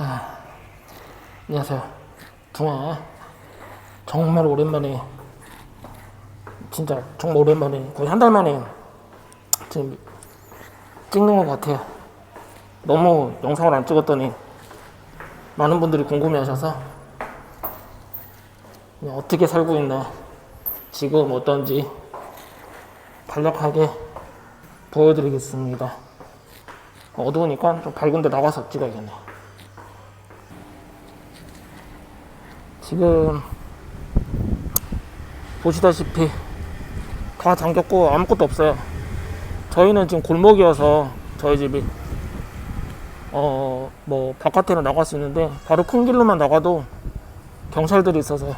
아, 안녕하세요. 둥아. 정말 오랜만에, 진짜 정말 오랜만에, 거의 한 달 만에 지금 찍는 것 같아요. 너무 영상을 안 찍었더니 많은 분들이 궁금해 하셔서 어떻게 살고 있나, 지금 어떤지 간략하게 보여드리겠습니다. 어두우니까 좀 밝은데 나가서 찍어야겠네. 지금 보시다시피 다 잠겼고 아무것도 없어요. 저희는 지금 골목이어서 저희 집이 어 뭐 바깥에는 나갈 수 있는데 바로 큰 길로만 나가도 경찰들이 있어서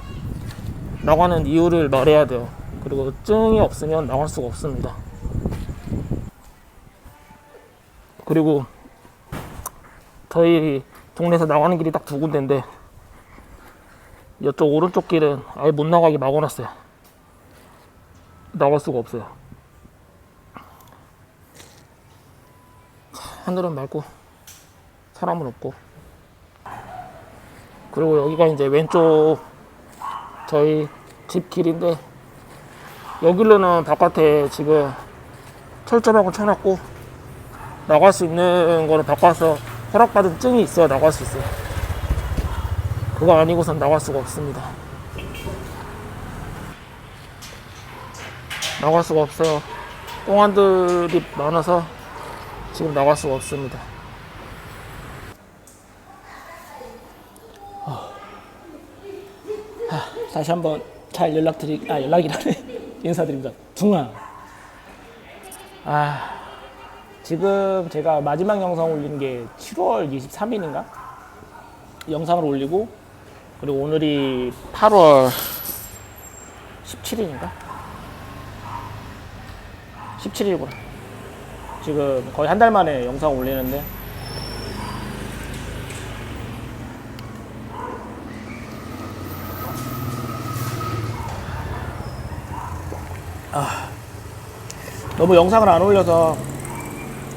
나가는 이유를 말해야 돼요. 그리고 증이 없으면 나갈 수가 없습니다. 그리고 저희 동네에서 나가는 길이 딱 두 군데인데 이쪽 오른쪽 길은 아예 못 나가게 막아놨어요. 나갈 수가 없어요. 하늘은 맑고 사람은 없고 그리고 여기가 이제 왼쪽 저희 집 길인데 여기로는 바깥에 지금 철조망을 쳐놨고 나갈 수 있는 거는 바꿔서 허락받은 증이 있어야 나갈 수 있어요. 그거 아니고선 나갈 수가 없습니다. 나갈 수가 없어요. 공안들이 많아서 지금 나갈 수가 없습니다. 아, 다시 한번 잘 연락드리, 아, 연락이라네. 인사드립니다. 둥아. 아, 지금 제가 마지막 영상 올린 게 7월 23일인가? 영상을 올리고, 그리고 오늘이 8월 17일인가? 17일이구나. 지금 거의 한 달 만에 영상 올리는데, 너무 영상을 안 올려서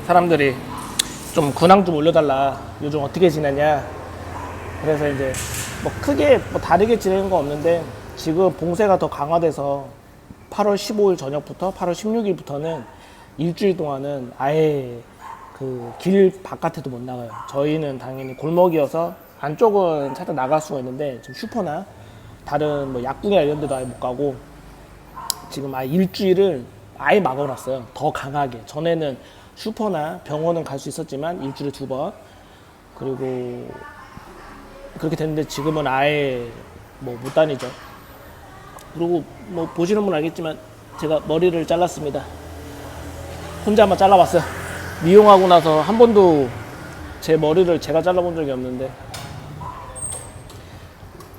사람들이 좀 근황 좀 올려달라. 요즘 어떻게 지내냐. 그래서 이제 뭐 크게 뭐 다르게 지내는 거 없는데 지금 봉쇄가 더 강화돼서 8월 15일 저녁부터 8월 16일부터는 일주일 동안은 아예 그 길 바깥에도 못 나가요. 저희는 당연히 골목이어서 안쪽은 살짝 나갈 수가 있는데 지금 슈퍼나 다른 뭐 약국이나 이런 데도 아예 못 가고 지금 아예 일주일을 아예 막아놨어요. 더 강하게. 전에는 슈퍼나 병원은 갈 수 있었지만 일주일에 두 번. 그리고 그렇게 됐는데 지금은 아예 뭐 못 다니죠. 그리고 뭐 보시는 분 알겠지만 제가 머리를 잘랐습니다. 혼자만 잘라봤어요. 미용하고 나서 한 번도 제 머리를 제가 잘라본 적이 없는데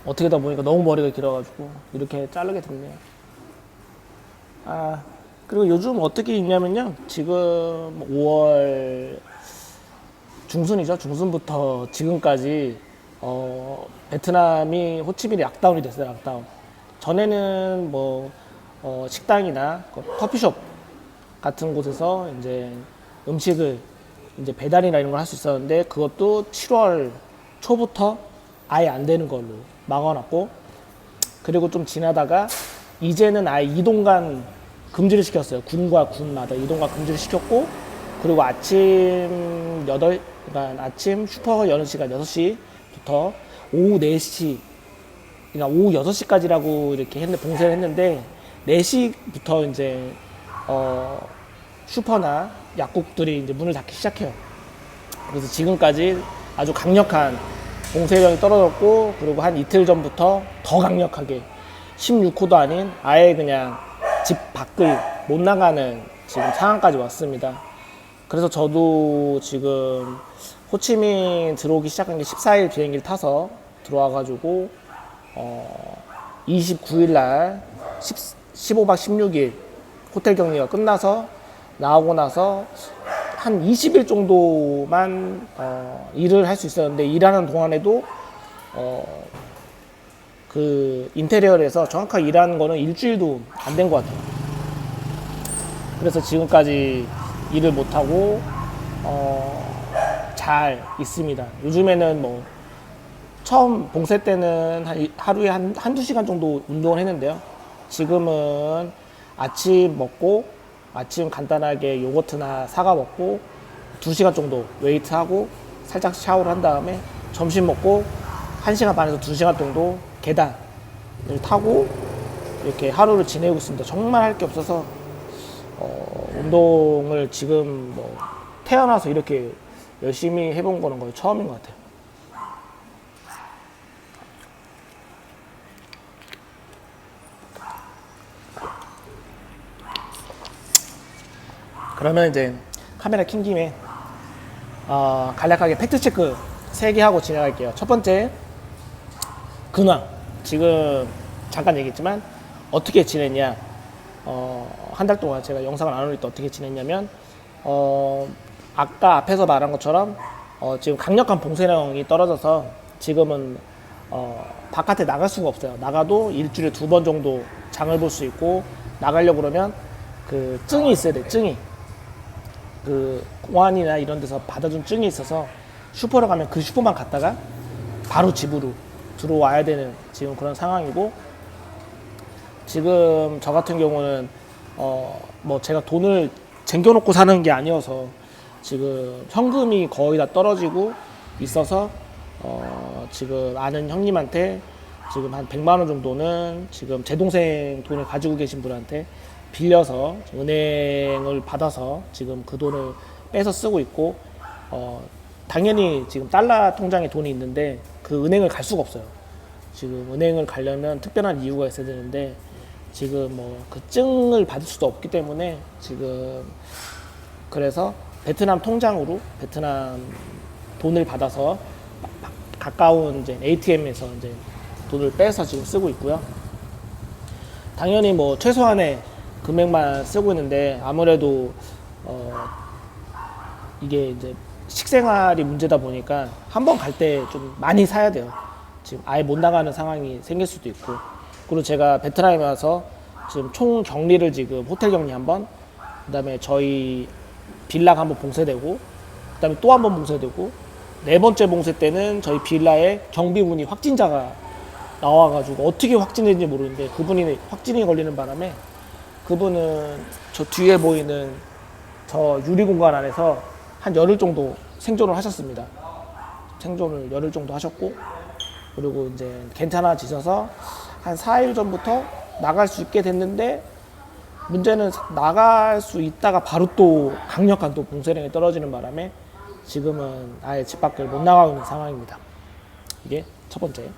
어떻게다 보니까 너무 머리가 길어가지고 이렇게 자르게 됐네요. 아 그리고 요즘 어떻게 있냐면요 지금 5월 중순이죠 중순부터 지금까지 어, 베트남이 호치민이 락다운이 됐어요 락다운 전에는 뭐 어, 식당이나 그 커피숍 같은 곳에서 이제 음식을 이제 배달이나 이런 걸 할 수 있었는데 그것도 7월 초부터 아예 안 되는 걸로 막아놨고 그리고 좀 지나다가 이제는 아예 이동간 금지를 시켰어요. 군과 군마다 이동간 금지를 시켰고 그리고 아침 8 그러니까 아침 슈퍼 여는 시간 6시 부터 오후 4시 그러니까 오후 6시까지라고 이렇게 했는데 봉쇄를 했는데 4시부터 이제 어 슈퍼나 약국들이 이제 문을 닫기 시작해요. 그래서 지금까지 아주 강력한 봉쇄령이 떨어졌고 그리고 한 이틀 전부터 더 강력하게 16호도 아닌 아예 그냥 집 밖을 못 나가는 지금 상황까지 왔습니다. 그래서 저도 지금 호치민 들어오기 시작한 게 14일 비행기를 타서 들어와가지고 어 29일 날 10, 15박 16일 호텔 격리가 끝나서 나오고 나서 한 20일 정도만 어, 일을 할 수 있었는데 일하는 동안에도 어, 그 인테리어에서 정확하게 일하는 거는 일주일도 안 된 것 같아요. 그래서 지금까지 일을 못 하고 어, 잘 있습니다. 요즘에는 뭐 처음 봉쇄 때는 한 이- 하루에 한, 한두 시간 정도 운동을 했는데요. 지금은 아침 먹고, 아침 간단하게 요거트나 사과 먹고, 두 시간 정도 웨이트하고, 살짝 샤워를 한 다음에 점심 먹고, 한 시간 반에서 두 시간 정도 계단을 타고, 이렇게 하루를 지내고 있습니다. 정말 할 게 없어서, 어, 운동을 지금 뭐, 태어나서 이렇게 열심히 해본 거는 거의 처음인 것 같아요. 그러면 이제 카메라 킨 김에 어, 간략하게 팩트 체크 3개 하고 진행할게요. 첫 번째 근황 지금 잠깐 얘기했지만 어떻게 지냈냐 어, 한 달 동안 제가 영상을 안 올릴 때 어떻게 지냈냐면 어, 아까 앞에서 말한 것처럼 어, 지금 강력한 봉쇄령이 떨어져서 지금은 어, 바깥에 나갈 수가 없어요. 나가도 일주일에 두 번 정도 장을 볼 수 있고 나가려고 그러면 그 증이 있어야 돼. 증이 그 공안이나 이런 데서 받아준 증이 있어서 슈퍼를 가면 그 슈퍼만 갔다가 바로 집으로 들어와야 되는 지금 그런 상황이고 지금 저 같은 경우는 어 뭐 제가 돈을 쟁겨놓고 사는 게 아니어서 지금 현금이 거의 다 떨어지고 있어서 어 지금 아는 형님한테 지금 한 100만 원 정도는 지금 제 동생 돈을 가지고 계신 분한테 빌려서 은행을 받아서 지금 그 돈을 빼서 쓰고 있고 어 당연히 지금 달러 통장에 돈이 있는데 그 은행을 갈 수가 없어요. 지금 은행을 가려면 특별한 이유가 있어야 되는데 지금 뭐 그 증을 받을 수도 없기 때문에 지금 그래서 베트남 통장으로 베트남 돈을 받아서 막- 가까운 이제 ATM에서 이제 돈을 빼서 지금 쓰고 있고요. 당연히 뭐 최소한의 금액만 쓰고 있는데 아무래도 어 이게 이제 식생활이 문제다 보니까 한 번 갈 때 좀 많이 사야 돼요. 지금 아예 못 나가는 상황이 생길 수도 있고 그리고 제가 베트남에 와서 지금 총 격리를 지금 호텔 격리 한 번, 그다음에 저희 빌라가 한번 봉쇄되고, 그다음에 또 한 번 봉쇄되고 네 번째 봉쇄 때는 저희 빌라에 경비분이 확진자가 나와가지고 어떻게 확진된지 모르는데 그분이 확진이 걸리는 바람에 그분은 저 뒤에 보이는 저 유리 공간 안에서 한 열흘 정도 생존을 하셨습니다. 생존을 열흘 정도 하셨고 그리고 이제 괜찮아지셔서 한 4일 전부터 나갈 수 있게 됐는데 문제는 나갈 수 있다가 바로 또 강력한 또 봉쇄령이 떨어지는 바람에 지금은 아예 집 밖을 못 나가고 있는 상황입니다. 이게 첫 번째.